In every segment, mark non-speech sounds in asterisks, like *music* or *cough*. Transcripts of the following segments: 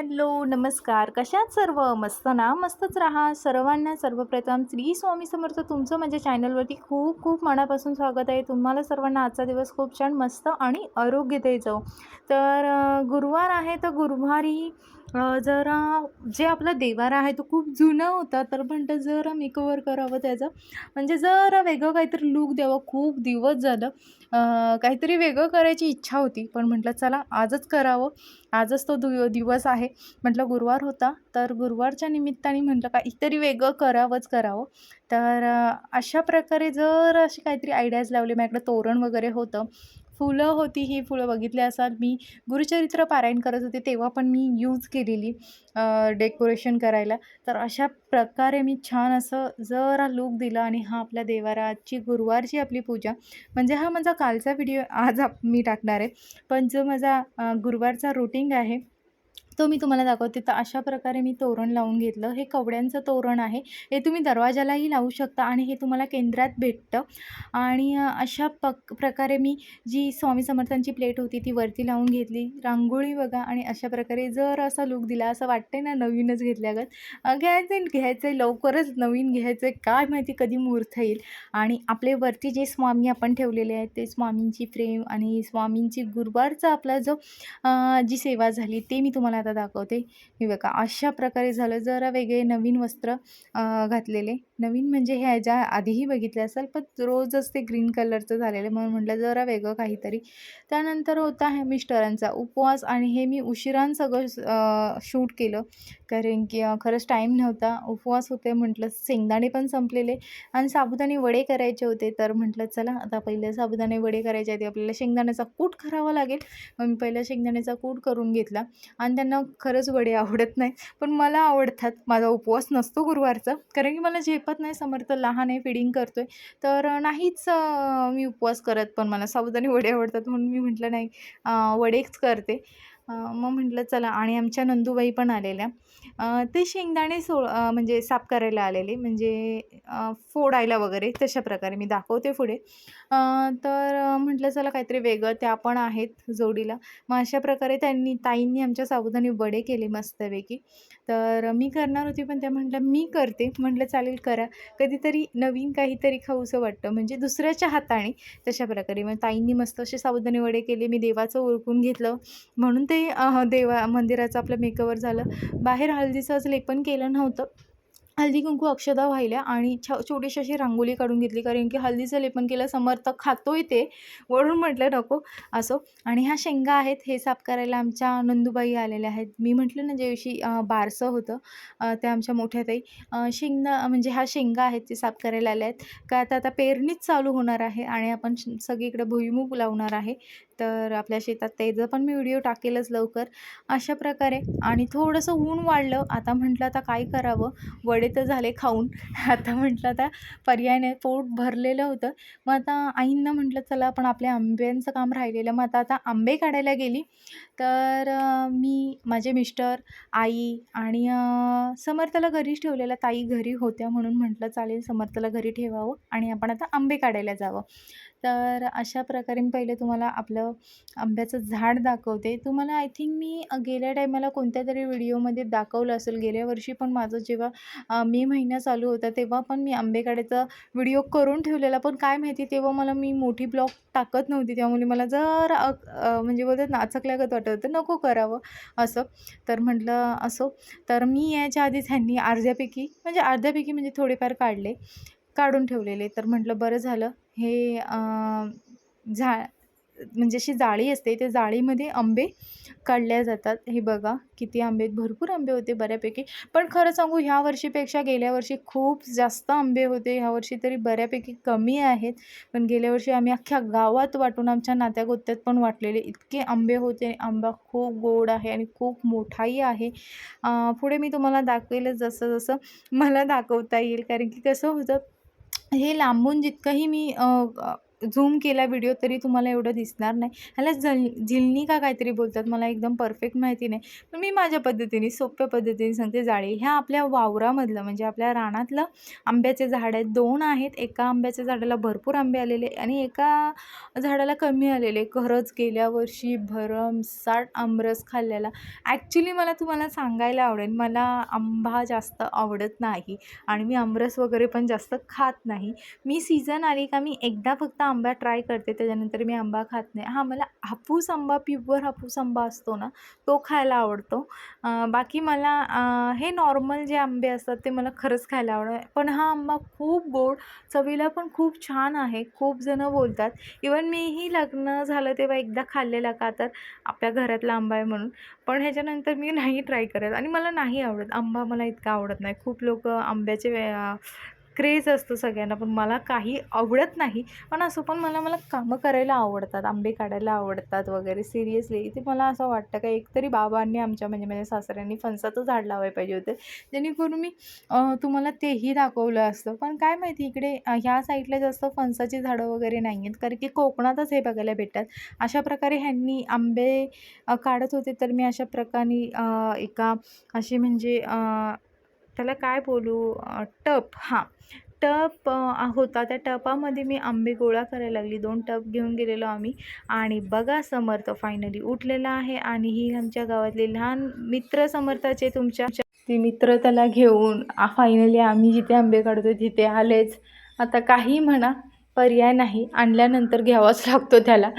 Hello नमस्कार. कशात सर्व? मस्त ना? मस्तच राहा. सर्वांना सर्वप्रथम श्री स्वामी समर्थ तुमचं माझ्या चॅनलवरती खूप खूप मनापासून स्वागत आहे. तुम्हाला सर्वांना आजचा दिवस खूप छान मस्त आणि आरोग्यदायी जाऊ तर गुरुवार आहे तर गुरुवारी जरा जे आपला देवारा आहे तो खूप जुना होता तर म्हणतं जरा मेकओव्हर करावं त्याचं. म्हणजे जरा वेगळं काहीतरी लूक द्यावं. खूप दिवस झालं. काहीतरी वेगळं करायची इच्छा होती. पण म्हटलं चला आजच करावं. आजच तो दु दिवस आहे. म्हटलं गुरुवार होता. तर गुरुवारच्या निमित्ताने म्हटलं काहीतरी वेगळं करावंच करावं. तर अशा प्रकारे जर अशी काहीतरी आयडियाज लावले. माझ्याकडे तोरण वगैरे होतं. फुलं होती ही फुलं बघितली असाल. मी गुरुचरित्र पारायण करत होते तेव्हा पण मी यूज केलेली डेकोरेशन करायला. तर अशा प्रकारे मी छान असं जरा लूक दिला आणि हा आपल्या देवाराची गुरुवारची आपली पूजा. म्हणजे हा माझा कालचा व्हिडिओ आज आप मी टाकणार आहे. पण जो माझा गुरुवारचा रुटीन आहे तो मी तुम्हाला दाखवते. तर अशा प्रकारे मी तोरण लावून घेतलं. हे कवड्यांचं तोरण आहे. हे तुम्ही दरवाजालाही लावू शकता आणि हे तुम्हाला केंद्रात भेटतं. आणि अशा पक प्रकारे मी जी स्वामी समर्थांची प्लेट होती ती वरती लावून घेतली. रांगोळी बघा आणि अशा प्रकारे जर असा लूक दिला असं वाटतंय ना नवीनच घेतल्यागत घ्यायचं आहे घ्यायचं आहे लवकरच नवीन घ्यायचं आहे काय माहिती कधी मूर्त येईल. आणि आपले वरती जे स्वामी आपण ठेवलेले आहेत ते स्वामींची प्रेम आणि स्वामींची गुरुवारचा आपला जो जी सेवा झाली ते मी तुम्हाला आता दाखवते. हे बघा अशा प्रकारे झालं. जरा वेगळे नवीन वस्त्र घातलेले. नवीन म्हणजे हे ह्याच्या आधीही बघितले असेल पण रोजच ते ग्रीन कलरचं झालेलं म्हणून म्हटलं जरा वेगळं काहीतरी. त्यानंतर होता आहे मिस्टरांचा उपवास आणि हे मी उशिरान सगळं शूट केलं. कारण की खरंच टाईम नव्हता. उपवास होते म्हटलं शेंगदाणे पण संपलेले. आणि साबुदाणे वडे करायचे होते. तर म्हटलं चला आता पहिले साबुदाणे वडे करायचे आहेत. आपल्याला शेंगदाण्याचा कूट करावा लागेल. मग मी पहिला शेंगदाण्याचा कूट करून घेतला. आणि त्यांना खरंच वडे आवडत नाही पण मला आवडतात. माझा उपवास नसतो गुरुवारचा. कारण की मला झेपत नाही समर्थ. लहान आहे फिडिंग करतो आहे तर नाहीच मी उपवास करत. पण मला साबुदाणे वडे आवडतात. म्हणून मी म्हटलं नाही वडेच करते. मग म्हटलं चला. आणि आमच्या नंदूबाई पण आलेल्या. ते शेंगदाणे सो म्हणजे साफ करायला आलेले. म्हणजे फोडायला वगैरे तशा प्रकारे मी दाखवते पुढे. तर म्हटलं चला काहीतरी वेगळं त्या पण आहेत जोडीला. मग अशा प्रकारे त्यांनी ताईंनी आमच्या साबुदाणे वडे केले मस्तपैकी. तर मी करणार होती पण त्या म्हटलं मी करते. म्हटलं चालेल करा. कधीतरी नवीन काहीतरी खाऊसं वाटतं. म्हणजे दुसऱ्याच्या हाताने तशा प्रकारे. मग ताईंनी मस्त असे साबुदाणे वडे केले. मी देवाचं ओळखून घेतलं. म्हणून ते देवा मंदिराचं आपलं मेकअवर झालं. बाहेर हळदीचंच लेपन केलं नव्हतं. हळदी कुंकू अक्षदा वाहिल्या आणि छ छोटीशी अशी रांगोळी काढून घेतली. कारण की हळदीचं लेपन केलं समर्थक खातोय ते वळून म्हटलं नको असो. आणि ह्या शेंगा आहेत हे साफ करायला आमच्या नंदूबाई आलेल्या आहेत. मी म्हटलं ना ज्या दिवशी बारसं होतं त्या आमच्या मोठ्या ताई अ, म्हणजे ह्या शेंगा आहेत ते साफ करायला आल्या आहेत. का आता आता पेरणीच चालू होणार आहे आणि आपण श- सगळीकडे भुईमूग लावणार आहे. तर आपल्या शेतात त्याचं पण मी व्हिडिओ टाकेलच लवकर अशा प्रकारे. आणि थोडंसं ऊन वाढलं आता म्हटलं आता काय करावं? वडे तर झाले खाऊन. *laughs* आता म्हटलं आता पर्याय नाही पोट भरलेलं होतं. मग आता आईंना म्हटलं चला आपण आपल्या आंब्यांचं काम राहिलेलं. मग आता आता आंबे काढायला गेली. तर मी माझे मिस्टर आई आणि समर्थला घरीच ठेवलेलं. ताई घरी होत्या म्हणून म्हटलं चालेल समर्थला घरी ठेवावं आणि आपण आता आंबे काढायला जावं. तर अशा प्रकारे मी पहिले तुम्हाला आपलं आंब्याचं झाड दाखवते. तुम्हाला आय थिंक मी गेल्या टायमाला कोणत्या तरी व्हिडिओमध्ये दाखवलं असेल. गेल्या वर्षी पण माझं जेव्हा मे महिना चालू होता तेव्हा पण मी आंबे काढायचा व्हिडिओ करून ठेवलेला. पण काय माहिती तेव्हा मला मी मोठी ब्लॉग टाकत नव्हती. त्यामुळे मला जर म्हणजे बोलतात ना अचकल्यागत वाटत होतं. नको करावं असं. तर म्हटलं असो. तर मी याच्या आधीच ह्यांनी अर्ध्यापैकी म्हणजे अर्ध्यापैकी म्हणजे थोडेफार काढले. काढून ठेवलेले. तर म्हटलं बरं झालं. हे झा म्हणजे अशी जाळी असते त्या जाळीमध्ये आंबे काढल्या जातात. हे बघा किती आंबे भरपूर आंबे होते बऱ्यापैकी. पण खरं सांगू ह्या वर्षीपेक्षा गेल्या वर्षी खूप जास्त आंबे होते. ह्या वर्षी तरी बऱ्यापैकी कमी आहेत. पण गेल्या वर्षी आम्ही अख्ख्या गावात वाटून आमच्या नात्यागोत्यात पण वाटलेले. इतके आंबे होते. आंबा खूप गोड आहे आणि खूप मोठाही आहे. पुढे मी तुम्हाला दाखवेलच जसं जसं मला दाखवता येईल. कारण की कसं होतं हे लांबून जितकंही मी झूम केला व्हिडिओ तरी तुम्हाला एवढं दिसणार नाही. ह्याला झल झिलनी का काहीतरी बोलतात मला एकदम परफेक्ट माहिती नाही. पण मी माझ्या पद्धतीने सोप्या पद्धतीने सांगते जाळी. ह्या आपल्या वावरामधलं म्हणजे आपल्या रानातलं आंब्याचे झाड आहेत. दोन आहेत. एका आंब्याच्या झाडाला भरपूर आंबे आलेले आणि एका झाडाला कमी आलेले खरंच गेल्या वर्षी भरमसाठ आमरस खाल्लेला. ॲक्च्युली मला तुम्हाला सांगायला आवडेल मला आंबा जास्त आवडत नाही आणि मी आमरस वगैरे पण जास्त खात नाही. मी सीझन आली का मी एकदा फक्त आंबा ट्राय करते त्याच्यानंतर मी आंबा खात नाही. हां मला हापूस आंबा प्युअर हापूस आंबा असतो ना तो खायला आवडतो. बाकी मला हे नॉर्मल जे आंबे असतात ते मला खरंच खायला आवडतं. पण हा आंबा खूप गोड चवीला पण खूप छान आहे खूप जणं बोलतात. इवन मीही लग्न झालं तेव्हा एकदा खाल्लेला का तर आपल्या घरातला आंबा आहे म्हणून. पण ह्याच्यानंतर मी *laughs* नाही ट्राय करत आणि मला नाही आवडत. आंबा मला इतका आवडत नाही. खूप लोक आंब्याचे क्रेज असतो सगळ्यांना पण मला काही आवडत नाही. पण असं पण मला मला कामं करायला आवडतात आंबे काढायला आवडतात वगैरे सिरियसली ते मला असं वाटतं का एकतरी बाबांनी आमच्या म्हणजे माझ्या सासऱ्यांनी फणसाचं झाड लावायला पाहिजे होते. जेणेकरून मी तुम्हाला तेही दाखवलं असतं. पण काय माहिती इकडे ह्या साईडला जास्त फणसाची झाडं वगैरे नाही आहेत. कारण की कोकणातच हे बघायला भेटतात. अशा प्रकारे ह्यांनी आंबे काढत होते. तर मी अशा प्रकारे एका अशी म्हणजे त्याला काय बोलू? टप. हां. टप होता त्या टपामध्ये मी आंबे गोळा करायला लागली. दोन टप घेऊन गेलेलो आम्ही. आणि बघा समर्थ फायनली उठलेला आहे आणि ही आमच्या गावातले लहान मित्र समर्थाचे तुमच्या ते मित्र त्याला घेऊन फायनली आम्ही जिथे आंबे काढतो तिथे आलेच. आता काही म्हणा. पर्याय नाही. आणल्यानंतर घ्यावाच लागतो त्याला.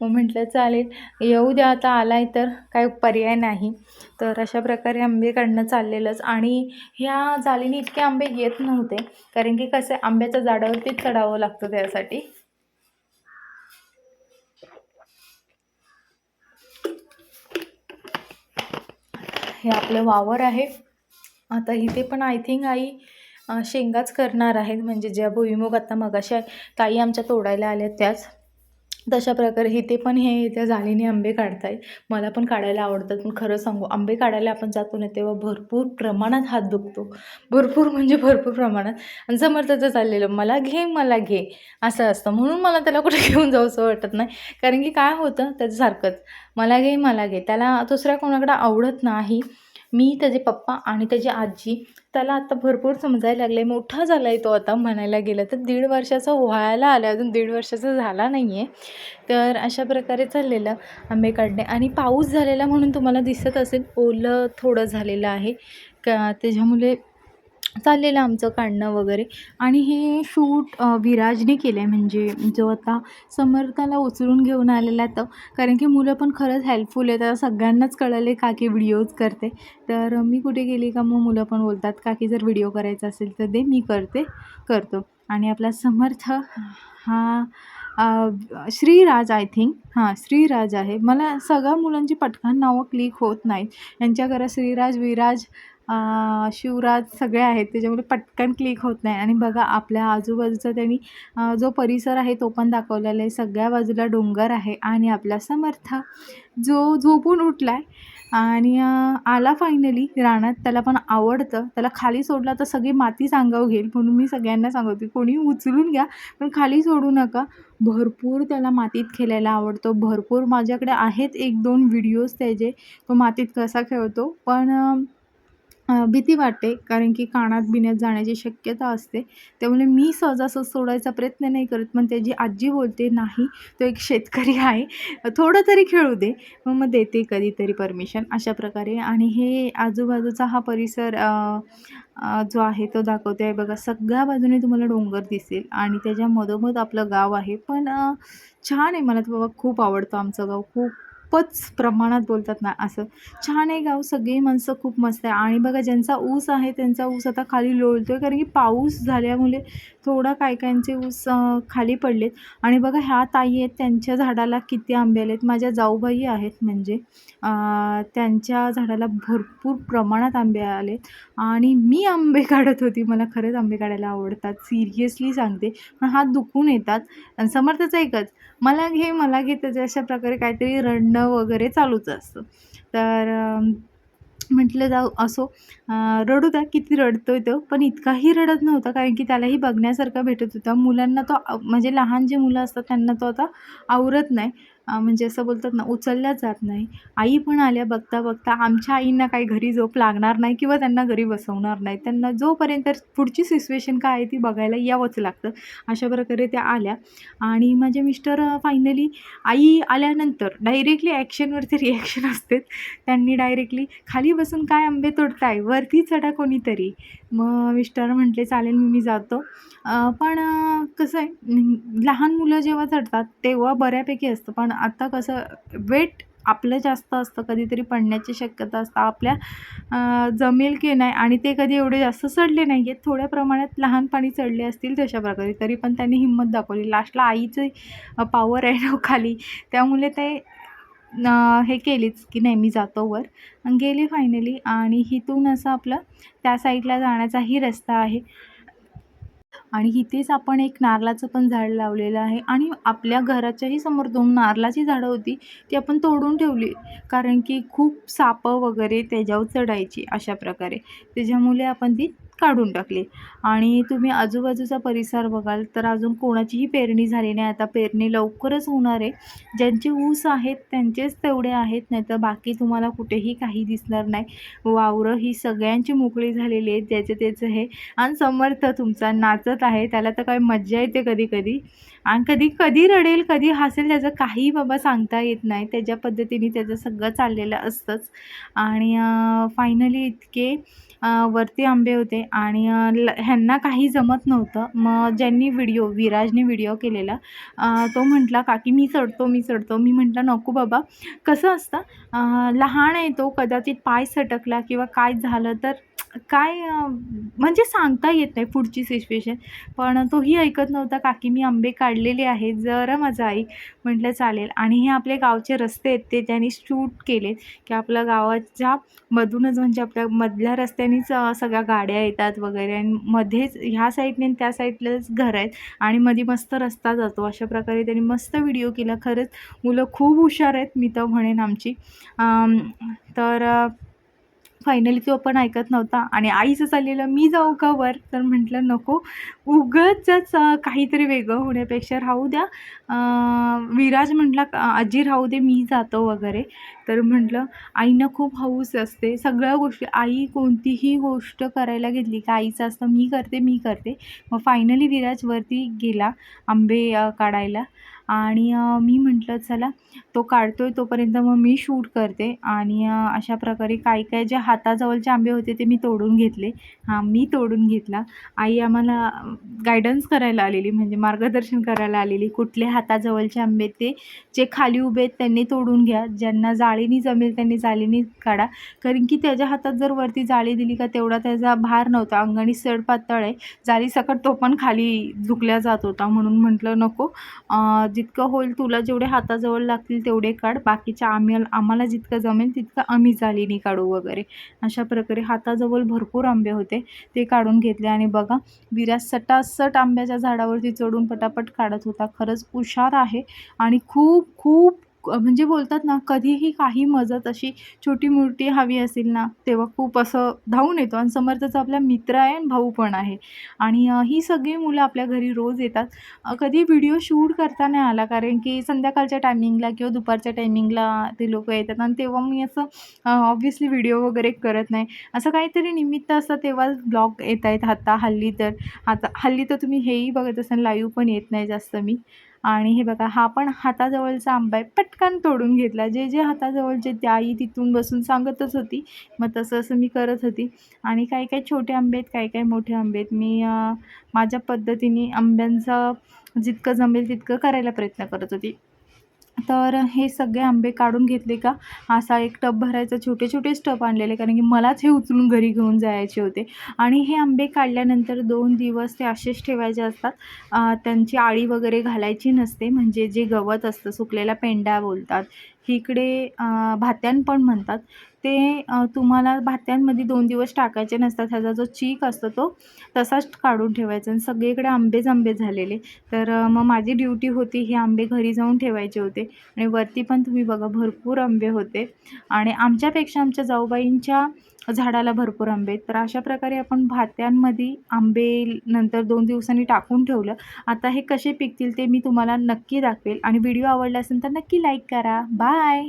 मग म्हटलं चालेल. येऊ द्या आता आलाय तर काय पर्याय नाही. तर अशा प्रकारे आंबे काढणं चाललेलंच. आणि ह्या जालीने इतके आंबे येत नव्हते. कारण की कसं आहे, आंब्याच्या झाडावरतीच चढावं लागतं त्यासाठी. हे आपलं वावर आहे. आता इथे पण आय थिंक आई शेंगाच करणार आहेत. म्हणजे ज्या भुईमुग आता मगाशी ताई आमच्या तोडायला आल्या त्याच. तशा प्रकारे इथे पण हे त्या जाळीने आंबे काढताय मला पण काढायला आवडतात. पण खरं सांगू आंबे काढायला आपण जातो ना तेव्हा भरपूर प्रमाणात हात दुखतो. भरपूर म्हणजे भरपूर प्रमाणात. आणि समर्थचं चाललेलं मला घे मला घे असं असतं. म्हणून मला त्याला कुठे घेऊन जाऊसं वाटत नाही. कारण की काय होतं त्याच्यासारखंच. मला घे मला घे. त्याला दुसऱ्या कोणाकडं आवडत नाही. मी त्याचे पप्पा आणि त्याची आजी त्याला आता भरपूर समजायला लागलं आहे मोठा झाला आहे तो आता म्हणायला गेला तर दीड वर्षाचा व्हायला आला अजून दीड वर्षाचा झाला नाही आहे तर अशा प्रकारे चाललेलं आंबे काढणे आणि पाऊस झालेला म्हणून तुम्हाला दिसत असेल ओलं थोडं झालेलं आहे. का त्याच्यामुळे चाललेलं आमचं काढणं वगैरे. आणि हे शूट विराजने केलं आहे म्हणजे जो आता समर्थाला उचलून घेऊन आलेला आहे तो. कारण की मुलं पण खरंच हेल्पफुल आहेत. आता सगळ्यांनाच कळले काकी व्हिडिओज करते. तर मी कुठे गेली का मग मुलं पण बोलतात काकी जर व्हिडिओ करायचा असेल तर दे मी करते. करतो. आणि आपला समर्थ हा श्रीराज आय थिंक हां श्रीराज आहे. मला सगळ्या मुलांची पटकन नावं क्लिक होत नाहीत. यांच्या घरात श्रीराज विराज शिवराज सगळे आहेत त्याच्यामुळे पटकन क्लिक होत नाही. आणि बघा आपल्या आजूबाजूचा त्यांनी जो परिसर आहे तो पण दाखवलेला आहे. सगळ्या बाजूला डोंगर आहे आणि आपला समर्थ जो झोपून उठला आहे आणि आला फायनली रानात. त्याला पण आवडतं. त्याला खाली सोडला तर सगळी मातीच अंगावर घेईल म्हणून मी सगळ्यांना सांगते कोणी उचलून घ्या पण खाली सोडू नका. भरपूर त्याला मातीत खेळायला आवडतो. भरपूर माझ्याकडे आहेत एक दोन व्हिडिओज त्याचे. तो मातीत कसा खेळतो. पण भीती वाटते. कारण की कानात बिण्यात जाण्याची शक्यता असते. त्यामुळे मी सहजासहज सोडायचा प्रयत्न नाही करत. पण त्याची आजी बोलते नाही तो एक शेतकरी आहे. थोडं तरी खेळू दे. मग मग देते कधीतरी परमिशन. अशा प्रकारे. आणि हे आजूबाजूचा हा परिसर जो आहे तो दाखवते आहे बघा सगळ्या बाजूने तुम्हाला डोंगर दिसेल. आणि त्याच्या मधोमध आपलं गाव आहे. पण छान आहे. मला तर बाबा खूप आवडतं आमचं गाव. खूप खूपच प्रमाणात बोलतात ना असं. छान आहे गाव सगळी माणसं खूप मस्त आहे. आणि बघा ज्यांचा ऊस आहे त्यांचा ऊस आता खाली लोळतो आहे कारण की पाऊस झाल्यामुळे थोडा काय कायांचे ऊस खाली पडलेत. आणि बघा ह्या ताई आहेत त्यांच्या झाडाला किती आंबे आलेत. माझ्या जाऊबाई आहेत म्हणजे त्यांच्या झाडाला भरपूर प्रमाणात आंबे आलेत. आणि मी आंबे काढत होती. मला खरंच आंबे काढायला आवडतात. सिरियसली सांगते. पण हात दुखून येतात. आणि समर्थच एकच. मला घे मला घे त्याच्या अशा प्रकारे काहीतरी रडणं वगैरे चालूच असतं. तर म्हटलं जाऊ असो. रडू द्या किती रडतोय तो. पण इतकाही रडत नव्हता कारण की त्यालाही बघण्यासारखा भेटत होता. मुलांना तो म्हणजे लहान जे मुलं असतात त्यांना तो आता आवरत नाही. म्हणजे असं बोलतात ना उचलल्याच जात नाही. आई पण आल्या बघता बघता आमच्या आईंना काही घरी झोप लागणार नाही किंवा त्यांना घरी बसवणार नाही. त्यांना जोपर्यंत पुढची सिच्युएशन काय आहे ती बघायला यावंच लागतं. अशा प्रकारे त्या आल्या. आणि माझे मिस्टर फायनली आई आल्यानंतर डायरेक्टली ॲक्शनवरती रिॲक्शन असते त्यांनी डायरेक्टली खाली बसून काय आंबे तोडताय? वरती चढा कोणीतरी. मग मिस्टर म्हटले चालेल मी मी जातो. पण कसं आहे लहान मुलं जेव्हा चढतात तेव्हा बऱ्यापैकी असतं. पण आता कसं वेट आपलं जास्त असतं कधीतरी पडण्याची शक्यता असतं. आपल्या जमेल की नाही आणि ते कधी एवढे जास्त चढले नाही आहेत थोड्या प्रमाणात लहानपणी चढले असतील तशा प्रकारे. तरी पण त्यांनी हिंमत दाखवली. लास्टला आईचं पॉवर आहे ना खाली त्यामुळे ते हे केलीच की नाही मी जातो वर. गेली फायनली आणि इथून असं आपलं त्या साईडला जाण्याचाही रस्ता आहे. आणि इथेच आपण एक नारळाचं पण झाड लावलेलं आहे. आणि आपल्या घराच्याही समोर दोन नारळाची झाडं होती ती आपण तोडून ठेवली. कारण की खूप सापं वगैरे त्याच्यावर चढायची अशा प्रकारे. त्याच्यामुळे आपण ती काढून टाकली. आणि तुम्ही आजूबाजूचा परिसर बघाल तर अजून कोणाचीही पेरणी झाली नाही. आता पेरणी लवकरच होणार आहे. ज्यांचे ऊस आहेत त्यांचेच तेवढे आहेत नाही तर बाकी तुम्हाला कुठेही काही दिसणार नाही. वावरं ही सगळ्यांची मोकळी झालेली आहेत ज्याचं त्याचं हे. आणि समर्थ तुमचा नाचत आहे त्याला तर काय मज्जा येते कधी कधी. आणि कधी कधी रडेल कधी हसेल त्याचं काही बाबा सांगता येत नाही. त्याच्या पद्धतीने त्याचं सगळं चाललेलं असतंच. आणि फायनली इतके वरती आंबे होते आणि ल ह्यांना काही जमत नव्हतं. मग ज्यांनी व्हिडिओ विराजने व्हिडिओ केलेला तो म्हटला काकी मी चढतो मी चढतो. मी म्हटलं नको बाबा. कसं असतं लहान आहे तो कदाचित पाय सटकला किंवा काय झालं तर काय म्हणजे सांगता येत नाही पुढची सिच्युएशन पण तोही ऐकत नव्हता काकी मी आंबे काढलेले आहेत जरा माझा आई म्हटलं चालेल. आणि हे आपले गावचे रस्ते आहेत ते त्यांनी शूट केले की आपल्या गावाच्या मधूनच म्हणजे आपल्या मधल्या रस्त्यानेच सगळ्या गाड्या येतात वगैरे. आणि मध्येच ह्या साईडने आणि त्या साईडलाच घर आहेत. आणि मध्ये मस्त रस्ता जातो. अशा प्रकारे त्यांनी मस्त व्हिडिओ केला. खरंच मुलं खूप हुशार आहेत मी तर म्हणेन आमची. तर फायनली तो पण ऐकत नव्हता. आणि आईचं चाललेलं मी जाऊ का वर? तर म्हटलं नको. उगाचच काहीतरी वेगळं होण्यापेक्षा राहू द्या. विराज म्हटला आजी राहू दे मी जातो वगैरे. तर म्हटलं आईनं खूप हौस असते. सगळ्या गोष्टी आई कोणतीही गोष्ट करायला घेतली का आईचं असतं मी करते मी करते. मग फायनली विराज वरती गेला आंबे काढायला. आणि मी म्हटलं चला तो काढतो आहे तोपर्यंत मग मी शूट करते. आणि अशा प्रकारे काही काय जे हाताजवळचे आंबे होते ते मी तोडून घेतले. हां मी तोडून घेतला. आई आम्हाला गायडन्स करायला आलेली म्हणजे मार्गदर्शन करायला आलेली कुठले हाताजवळचे आंबे ते? जे खाली उभे आहेत त्यांनी तोडून घ्या. ज्यांना जाळीनी जमेल त्यांनी जाळीनी काढा. कारण की त्याच्या हातात जर वरती जाळी दिली का तेवढा त्याचा भार नव्हता. अंगणी सड पातळ आहे. जाळी सकट तो पण खाली झुकल्या जात होता म्हणून म्हटलं नको. जितकं होईल तुला जेवढे हाताजवळ लागतील तेवढे काढ. बाकीच्या आम्ही आम्हाला जितकं जमेल तितकं आम्ही जालीने काढू वगैरे. अशा प्रकारे हाताजवळ भरपूर आंबे होते. ते काढून घेतले आणि बघा विराज सटासट आंब्याच्या झाडावरती चढून पटापट काढत होता. खरंच हुशार आहे आणि खूप खूप म्हणजे बोलतात ना कधीही काही मदत अशी छोटी मोठी हवी असेल ना तेव्हा खूप असं धावून येतो. आणि समर्थचा आपला मित्र आहे आणि भाऊ पण आहे. आणि ही सगळी मुलं आपल्या घरी रोज येतात. कधी व्हिडिओ शूट करता नाही आला कारण की संध्याकाळच्या टायमिंगला किंवा दुपारच्या टायमिंगला ते लोक येतात. आणि तेव्हा मी असं ऑब्व्हियसली व्हिडिओ वगैरे करत नाही. असं काहीतरी निमित्त असतं तेव्हाच ब्लॉग येत आहेत आता हल्ली तर. आता हल्ली तर तुम्ही हेही बघत असाल लाईव्ह पण येत नाही जास्त मी. आणि हे बघा हा पण हाताजवळचा आंबा आहे. पटकन तोडून घेतला. जे जे हाताजवळचे त्या आई तिथून बसून सांगतच होती मग तसं असं मी करत होती. आणि काही काही छोटे आंबे आहेत काही काही मोठे आंबे आहेत. मी माझ्या पद्धतीने आंब्यांचं जितकं जमेल तितकं करायला प्रयत्न करत होती. तर हे सगळे आंबे काढून घेतले का? असा एक टब भरायचा छोटे छोटेच टब आणलेले कारण की मलाच हे उचलून घरी घेऊन जायचे होते. आणि हे आंबे काढल्यानंतर दोन दिवस ते असेच ठेवायचे असतात. त्यांची आळी वगैरे घालायची नसते म्हणजे जे गवत असतं सुकलेला पेंडा बोलतात इकडे भात्यान पण म्हणतात. ते तुम्हाला भात्यांमध्ये दोन दिवस टाकायचे नसतात. ह्याचा जो चीक असतो तो तसाच काढून ठेवायचा. आणि सगळीकडे आंबेच आंबे झालेले. तर मग माझी ड्युटी होती हे आंबे घरी जाऊन ठेवायचे होते. आणि वरती पण तुम्ही बघा भरपूर आंबे होते. आणि आमच्यापेक्षा आमच्या जाऊबाईंच्या झाडाला भरपूर आंबे तर अशा प्रकारे आपण भात्यांमध्ये आंबे नंतर दोन दिवसांनी टाकून ठेवलं. आता हे कसे पिकतील ते मी तुम्हाला नक्की दाखवेल. आणि व्हिडिओ आवडला असेल तर नक्की लाईक करा. बाय